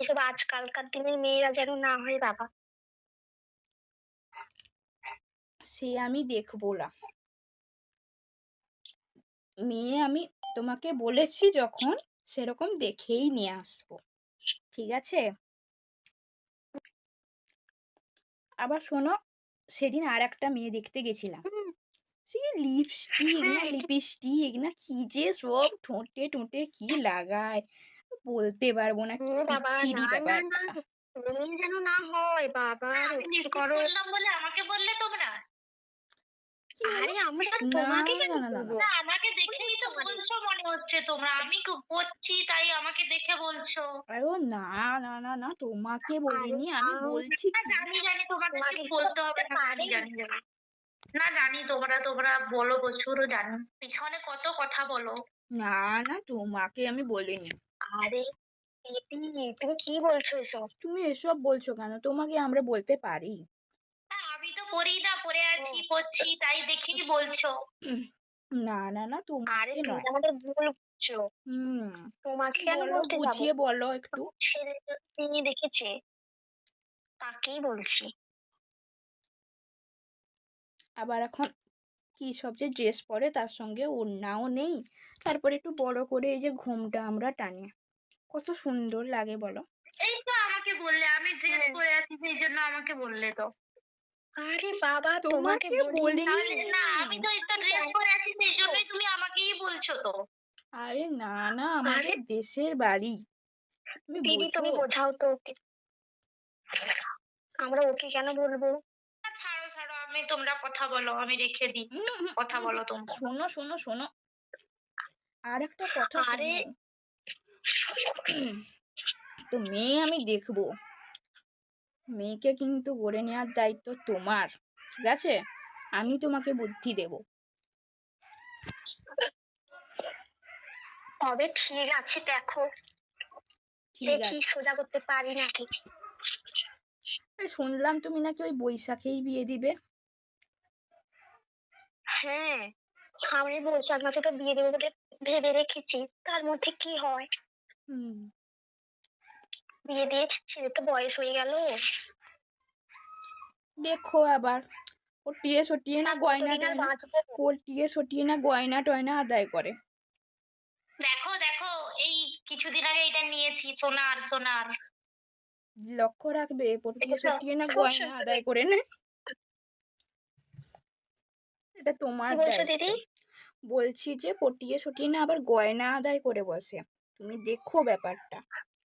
এসব আজকালকার দিনের মেয়েরা যেন না হয় বাবা। সে আমি দেখব না মেয়ে আমি তোমাকে বলেছি যখন সেরকম দেখেই নিয়ে আসব। ঠিক আছে? আবার শোনো সেদিন আর একটা মেয়ে দেখতে গেছিলাম। সে লিপস্টিক না হ্যাঁ। লিপস্টিক না কি যে সব ঠোঁটে ঠোঁটে কি লাগায়। বলতে পারব না কি বিচ্ছিরি তুমি যেন না হয় বাবা করো। বলে আমাকে বললে তোমরা? আরে আমরা তোমাকে না আমাকে দেখেই তো বলছো মনে হচ্ছে তোমরা। আমি করছি তাই আমাকে দেখে বলছো। আরে না না না না তোমাকে বলিনি আমি বলছি না জানি জানি তোমাকে বলতে হবে না জানি না। জানি তোমরা তোমরা বলো প্রচুর জানি। পিছনে কত কথা বলো। না না তোমাকে আমি বলিনি। আরে তুমি কি বলছো এসব? তুমি এসব বলছো কেন? তোমাকে আমরা বলতে পারি। না আমি তো পড়ি না পড়ে আছি পড়ছি তাই দেখেই বলছো। না না না আরে তোমাকে তুমি নয়। আমাদের ভুল বুঝছ। হুম তোমাকে কেন বলো বলতে যাব। বুঝিয়ে বলো একটু। ছেলে তিনি দেখেছে তাকেই বলছি। আবার এখন কি সব যে ড্রেস পরে তার সঙ্গে ওড়নাও নেই। তারপরে একটু বড় করে এই যে ঘুমটা আমরা টানি। কত সুন্দর লাগে বলো। এই তো আমাকে বললে আমি ড্রেস হ্যাঁ। পরে আছি সেই জন্য আমাকে বললে তো। আরে বাবা তোমাকে বলি না। আমি তো একটা ড্রেস পরে আছি সেই জন্যই তুমি আমাকেই বলছো তো। আরে না না আমাদের দেশের বাড়ি। তুমি দিদি তুমি বোঝাও তো। ওকে আমরা ওকে কেন বলব? আমি তোমরা কথা বলো আমি রেখে দিই কথা বলো তোমরা। শোনো শোনো শোনো। আর একটা কথা আরে। তো মেয়ে আমি দেখব। মেয়েকে কিন্তু গড়ে নেওয়ার দায়িত্ব তোমার ঠিক আছে? আমি তোমাকে বুদ্ধি দেব। তবে ঠিক আছে দেখো। দেখি সোজা করতে পারি নাকি? শুনলাম তুমি নাকি ওই বৈশাখেই বিয়ে দিবে। হ্যাঁ সামনের বৈশাখ মাসে তো বিয়ে দেবো বলে ভেবে রেখেছি। তার মধ্যে কি হয়? হুম। বিয়ে দিয়ে ছেলে তো বয়স হয়ে গেল। দেখো আবার ও টিয়ে সটিয়ে না গয়না ও টিয়ে সটিয়ে না গয়না টয়না আদায় করে। দেখো দেখো এই কিছুদিন আগে এটা নিয়েছি সোনার সোনার। লক্ষ্য রাখবে পটিয়ে? সটিয়ে না গয়না আদায় করে নে। এটা তোমার বলছো দিদি? বলছি যে পটিয়ে সটিয়ে না আবার গয়না আদায় করে বসে। তুমি দেখো ব্যাপারটা।